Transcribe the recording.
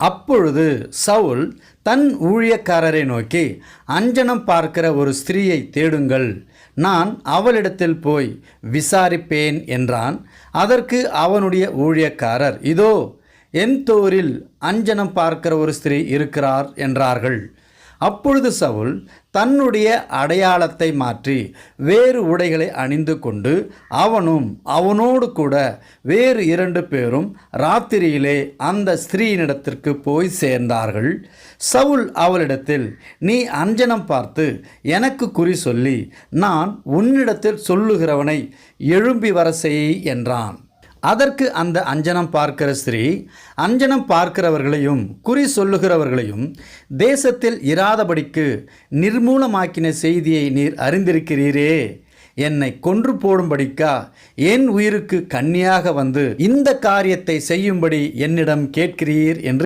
அப்பொழுது சவுல் தன் ஊழியக்காரரை நோக்கி அஞ்சனம் பார்க்கிற ஒரு ஸ்திரீயை தேடுங்கள். நான் அவளிடத்தில் போய் விசாரிப்பேன் என்றான். அதற்கு அவனுடைய ஊழியக்காரர் இதோ என்தோரில் அஞ்சனம் பார்க்கிற ஒரு ஸ்திரீ இருக்கிறார் என்றார்கள். அப்பொழுது சவுல் தன்னுடைய அடையாளத்தை மாற்றி வேறு உடைகளை அணிந்து கொண்டு அவனும் அவனோடு கூட வேறு இரண்டு பேரும் ராத்திரியிலே அந்த ஸ்திரீயினிடத்திற்கு போய் சேர்ந்தார்கள். சவுல் அவளிடத்தில் நீ அஞ்சனம் பார்த்து எனக்கு குறி சொல்லி நான் உன்னிடத்தில் சொல்லுகிறவனை எழும்பி வர செய் என்றான். அதற்கு அந்த அஞ்சனம் பார்க்கிற ஸ்திரீ அஞ்சனம் பார்க்கிறவர்களையும் குறி சொல்லுகிறவர்களையும் தேசத்தில் இராதபடிக்கு நிர்மூலமாக்கின செய்தியை நீர் அறிந்திருக்கிறீரே. என்னை கொன்று போடும்படிக்கா என் உயிருக்கு கன்னியாக வந்து இந்த காரியத்தை செய்யும்படி என்னிடம் கேட்கிறீர் என்று